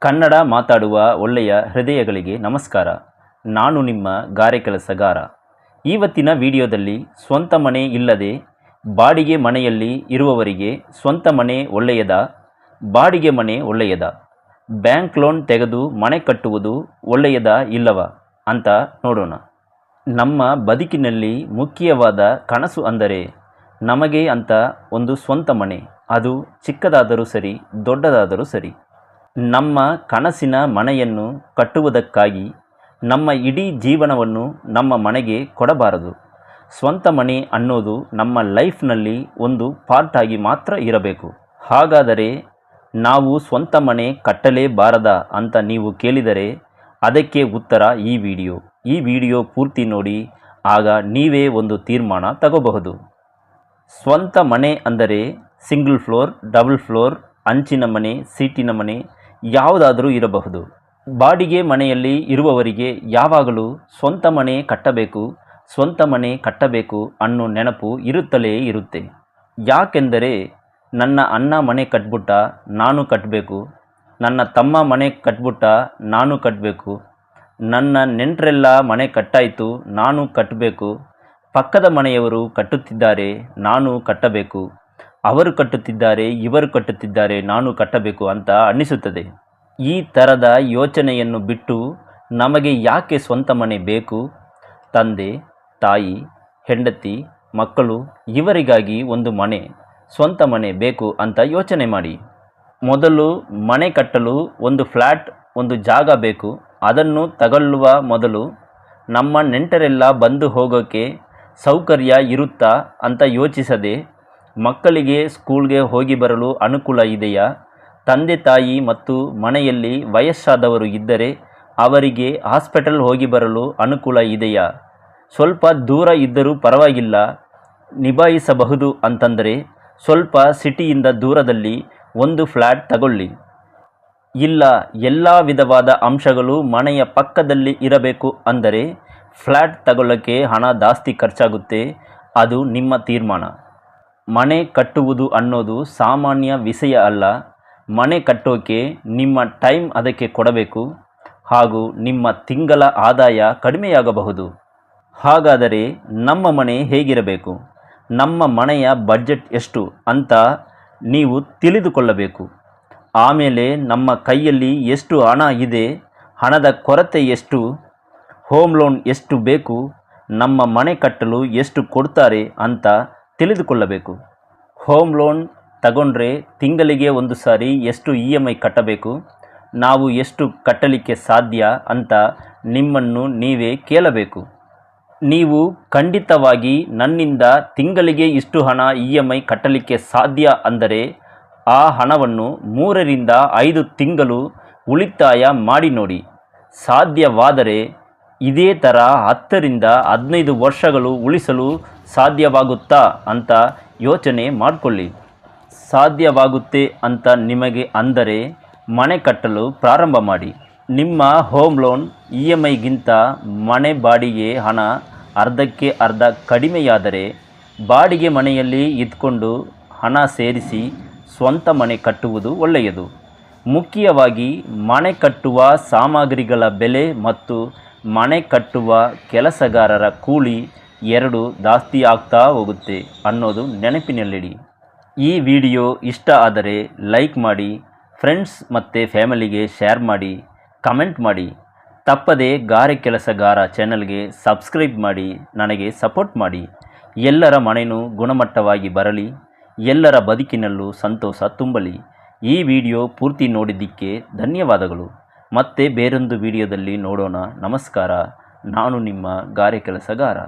ಕನ್ನಡ ಮಾತಾಡುವ ಒಳ್ಳೆಯ ಹೃದಯಗಳಿಗೆ ನಮಸ್ಕಾರ. ನಾನು ನಿಮ್ಮ ಗಾರೆ ಕೆಲಸಗಾರ. ಇವತ್ತಿನ ವಿಡಿಯೋದಲ್ಲಿ ಸ್ವಂತ ಮನೆ ಇಲ್ಲದೆ ಬಾಡಿಗೆ ಮನೆಯಲ್ಲಿ ಇರುವವರಿಗೆ ಸ್ವಂತ ಮನೆ ಒಳ್ಳೆಯದ? ಬಾಡಿಗೆ ಮನೆ ಒಳ್ಳೆಯದ? ಬ್ಯಾಂಕ್ ಲೋನ್ ತೆಗೆದು ಮನೆ ಕಟ್ಟುವುದು ಒಳ್ಳೆಯದ ಇಲ್ಲವ? ಅಂತ ನೋಡೋಣ. ನಮ್ಮ ಬದುಕಿನಲ್ಲಿ ಮುಖ್ಯವಾದ ಕನಸು ಅಂದರೆ ನಮಗೆ ಅಂತ ಒಂದು ಸ್ವಂತ ಮನೆ. ಅದು ಚಿಕ್ಕದಾದರೂ ಸರಿ, ದೊಡ್ಡದಾದರೂ ಸರಿ. ನಮ್ಮ ಕನಸಿನ ಮನೆಯನ್ನು ಕಟ್ಟುವುದಕ್ಕಾಗಿ ನಮ್ಮ ಇಡೀ ಜೀವನವನ್ನು ನಮ್ಮ ಮನೆಗೆ ಕೊಡಬಾರದು. ಸ್ವಂತ ಮನೆ ಅನ್ನೋದು ನಮ್ಮ ಲೈಫ್ನಲ್ಲಿ ಒಂದು ಪಾರ್ಟ್ ಆಗಿ ಮಾತ್ರ ಇರಬೇಕು. ಹಾಗಾದರೆ ನಾವು ಸ್ವಂತ ಮನೆ ಕಟ್ಟಲೇಬಾರದ ಅಂತ ನೀವು ಕೇಳಿದರೆ ಅದಕ್ಕೆ ಉತ್ತರ ಈ ವಿಡಿಯೋ. ಈ ವಿಡಿಯೋ ಪೂರ್ತಿ ನೋಡಿ, ಆಗ ನೀವೇ ಒಂದು ತೀರ್ಮಾನ ತಗೋಬಹುದು. ಸ್ವಂತ ಮನೆ ಅಂದರೆ ಸಿಂಗಲ್ ಫ್ಲೋರ್, ಡಬಲ್ ಫ್ಲೋರ್, ಅಂಚಿನ ಮನೆ, ಸೀಟಿನ ಮನೆ ಯಾವುದಾದರೂ ಇರಬಹುದು. ಬಾಡಿಗೆ ಮನೆಯಲ್ಲಿ ಇರುವವರಿಗೆ ಯಾವಾಗಲೂ ಸ್ವಂತ ಮನೆ ಕಟ್ಟಬೇಕು, ಸ್ವಂತ ಮನೆ ಕಟ್ಟಬೇಕು ಅನ್ನೋ ನೆನಪು ಇರುತ್ತಲೇ ಇರುತ್ತೆ. ಯಾಕೆಂದರೆ ನನ್ನ ಅಣ್ಣ ಮನೆ ಕಟ್ಬಿಟ್ಟ ನಾನು ಕಟ್ಟಬೇಕು ನನ್ನ ತಮ್ಮ ಮನೆ ಕಟ್ಬಿಟ್ಟ ನಾನು ಕಟ್ಟಬೇಕು ನನ್ನ ನೆಂಟರೆಲ್ಲ ಮನೆ ಕಟ್ಟಾಯಿತು ನಾನು ಕಟ್ಟಬೇಕು ಪಕ್ಕದ ಮನೆಯವರು ಕಟ್ಟುತ್ತಿದ್ದಾರೆ ನಾನು ಕಟ್ಟಬೇಕು. ಅವರು ಕಟ್ಟುತ್ತಿದ್ದಾರೆ, ಇವರು ಕಟ್ಟುತ್ತಿದ್ದಾರೆ, ನಾನು ಕಟ್ಟಬೇಕು ಅಂತ ಅನ್ನಿಸುತ್ತದೆ. ಈ ಥರದ ಯೋಚನೆಯನ್ನು ಬಿಟ್ಟು ನಮಗೆ ಯಾಕೆ ಸ್ವಂತ ಮನೆ ಬೇಕು? ತಂದೆ, ತಾಯಿ, ಹೆಂಡತಿ, ಮಕ್ಕಳು, ಇವರಿಗಾಗಿ ಒಂದು ಮನೆ, ಸ್ವಂತ ಮನೆ ಬೇಕು ಅಂತ ಯೋಚನೆ ಮಾಡಿ. ಮೊದಲು ಮನೆ ಕಟ್ಟಲು ಒಂದು ಫ್ಲ್ಯಾಟ್ ಒಂದು ಜಾಗ ಬೇಕು. ಅದನ್ನು ತಗೊಳ್ಳುವ ಮೊದಲು ನಮ್ಮ ನೆಂಟರೆಲ್ಲ ಬಂದು ಹೋಗೋಕ್ಕೆ ಸೌಕರ್ಯ ಇರುತ್ತಾ ಅಂತ ಯೋಚಿಸದೆ ಮಕ್ಕಳಿಗೆ ಸ್ಕೂಲ್ಗೆ ಹೋಗಿ ಬರಲು ಅನುಕೂಲ ಇದೆಯಾ? ತಂದೆ ತಾಯಿ ಮತ್ತು ಮನೆಯಲ್ಲಿ ವಯಸ್ಸಾದವರು ಇದ್ದರೆ ಅವರಿಗೆ ಹಾಸ್ಪಿಟಲ್ ಹೋಗಿ ಬರಲು ಅನುಕೂಲ ಇದೆಯಾ? ಸ್ವಲ್ಪ ದೂರ ಇದ್ದರೂ ಪರವಾಗಿಲ್ಲ. ನಿಭಾಯಿಸಬಹುದು ಅಂತಂದರೆ ಸ್ವಲ್ಪ ಸಿಟಿಯಿಂದ ದೂರದಲ್ಲಿ ಒಂದು ಫ್ಲ್ಯಾಟ್ ತಗೊಳ್ಳಿ. ಇಲ್ಲ, ಎಲ್ಲ ವಿಧವಾದ ಅಂಶಗಳು ಮನೆಯ ಪಕ್ಕದಲ್ಲಿ ಇರಬೇಕು ಅಂದರೆ ಫ್ಲ್ಯಾಟ್ ತಗೊಳ್ಳೋಕ್ಕೆ ಹಣ ಜಾಸ್ತಿ ಖರ್ಚಾಗುತ್ತೆ. ಅದು ನಿಮ್ಮ ತೀರ್ಮಾನ. ಮನೆ ಕಟ್ಟುವುದು ಅನ್ನೋದು ಸಾಮಾನ್ಯ ವಿಷಯ ಅಲ್ಲ. ಮನೆ ಕಟ್ಟೋಕೆ ನಿಮ್ಮ ಟೈಮ್ ಅದಕ್ಕೆ ಕೊಡಬೇಕು ಹಾಗೂ ನಿಮ್ಮ ತಿಂಗಳ ಆದಾಯ ಕಡಿಮೆಯಾಗಬಹುದು. ಹಾಗಾದರೆ ನಮ್ಮ ಮನೆ ಹೇಗಿರಬೇಕು? ನಮ್ಮ ಮನೆಯ ಬಜೆಟ್ ಎಷ್ಟು ಅಂತ ನೀವು ತಿಳಿದುಕೊಳ್ಳಬೇಕು. ಆಮೇಲೆ ನಮ್ಮ ಕೈಯಲ್ಲಿ ಎಷ್ಟು ಹಣ ಇದೆ, ಹಣದ ಕೊರತೆ ಎಷ್ಟು, ಹೋಮ್ ಲೋನ್ ಎಷ್ಟು ಬೇಕು, ನಮ್ಮ ಮನೆ ಕಟ್ಟಲು ಎಷ್ಟು ಕೊಡ್ತಾರೆ ಅಂತ ತಿಳಿದುಕೊಳ್ಳಬೇಕು. ಹೋಮ್ ಲೋನ್ ತಗೊಂಡ್ರೆ ತಿಂಗಳಿಗೆ ಒಂದು ಸಾರಿ ಎಷ್ಟು ಇ ಎಂ ಐ ಕಟ್ಟಬೇಕು, ನಾವು ಎಷ್ಟು ಕಟ್ಟಲಿಕ್ಕೆ ಸಾಧ್ಯ ಅಂತ ನಿಮ್ಮನ್ನು ನೀವೇ ಕೇಳಬೇಕು. ನೀವು ಖಂಡಿತವಾಗಿ ನನ್ನಿಂದ ತಿಂಗಳಿಗೆ ಇಷ್ಟು ಹಣ ಇ ಎಂ ಐ ಕಟ್ಟಲಿಕ್ಕೆ ಸಾಧ್ಯ ಅಂದರೆ ಆ ಹಣವನ್ನು ಮೂರರಿಂದ ಐದು ತಿಂಗಳು ಉಳಿತಾಯ ಮಾಡಿ ನೋಡಿ. ಸಾಧ್ಯವಾದರೆ ಇದೇ ಥರ ಹತ್ತರಿಂದ ಹದಿನೈದು ವರ್ಷಗಳು ಉಳಿಸಲು ಸಾಧ್ಯವಾಗುತ್ತಾ ಅಂತ ಯೋಚನೆ ಮಾಡಿಕೊಳ್ಳಿ. ಸಾಧ್ಯವಾಗುತ್ತೆ ಅಂತ ನಿಮಗೆ ಅಂದರೆ ಮನೆ ಕಟ್ಟಲು ಪ್ರಾರಂಭ ಮಾಡಿ. ನಿಮ್ಮ ಹೋಮ್ ಲೋನ್ ಇ ಎಂ ಐಗಿಂತ ಮನೆ ಬಾಡಿಗೆ ಹಣ ಅರ್ಧಕ್ಕೆ ಅರ್ಧ ಕಡಿಮೆಯಾದರೆ ಬಾಡಿಗೆ ಮನೆಯಲ್ಲಿ ಇದ್ಕೊಂಡು ಹಣ ಸೇರಿಸಿ ಸ್ವಂತ ಮನೆ ಕಟ್ಟುವುದು ಒಳ್ಳೆಯದು. ಮುಖ್ಯವಾಗಿ ಮನೆ ಕಟ್ಟುವ ಸಾಮಗ್ರಿಗಳ ಬೆಲೆ ಮತ್ತು ಮನೆ ಕಟ್ಟುವ ಕೆಲಸಗಾರರ ಕೂಲಿ ಎರಡು ಜಾಸ್ತಿ ಆಗ್ತಾ ಹೋಗುತ್ತೆ ಅನ್ನೋದು ನೆನಪಿನಲ್ಲಿಡಿ. ಈ ವಿಡಿಯೋ ಇಷ್ಟ ಆದರೆ ಲೈಕ್ ಮಾಡಿ, ಫ್ರೆಂಡ್ಸ್ ಮತ್ತು ಫ್ಯಾಮಿಲಿಗೆ ಶೇರ್ ಮಾಡಿ, ಕಮೆಂಟ್ ಮಾಡಿ. ತಪ್ಪದೇ ಗಾರೆ ಕೆಲಸಗಾರ ಚಾನಲ್ಗೆ ಸಬ್ಸ್ಕ್ರೈಬ್ ಮಾಡಿ, ನನಗೆ ಸಪೋರ್ಟ್ ಮಾಡಿ. ಎಲ್ಲರ ಮನೆಯೂ ಗುಣಮಟ್ಟವಾಗಿ ಬರಲಿ, ಎಲ್ಲರ ಬದುಕಿನಲ್ಲೂ ಸಂತೋಷ ತುಂಬಲಿ. ಈ ವಿಡಿಯೋ ಪೂರ್ತಿ ನೋಡಿದ್ದಕ್ಕೆ ಧನ್ಯವಾದಗಳು. ಮತ್ತೆ ಬೇರೊಂದು ವಿಡಿಯೋದಲ್ಲಿ ನೋಡೋಣ. ನಮಸ್ಕಾರ. ನಾನು ನಿಮ್ಮ ಗಾರೆ ಕೆಲಸಗಾರ.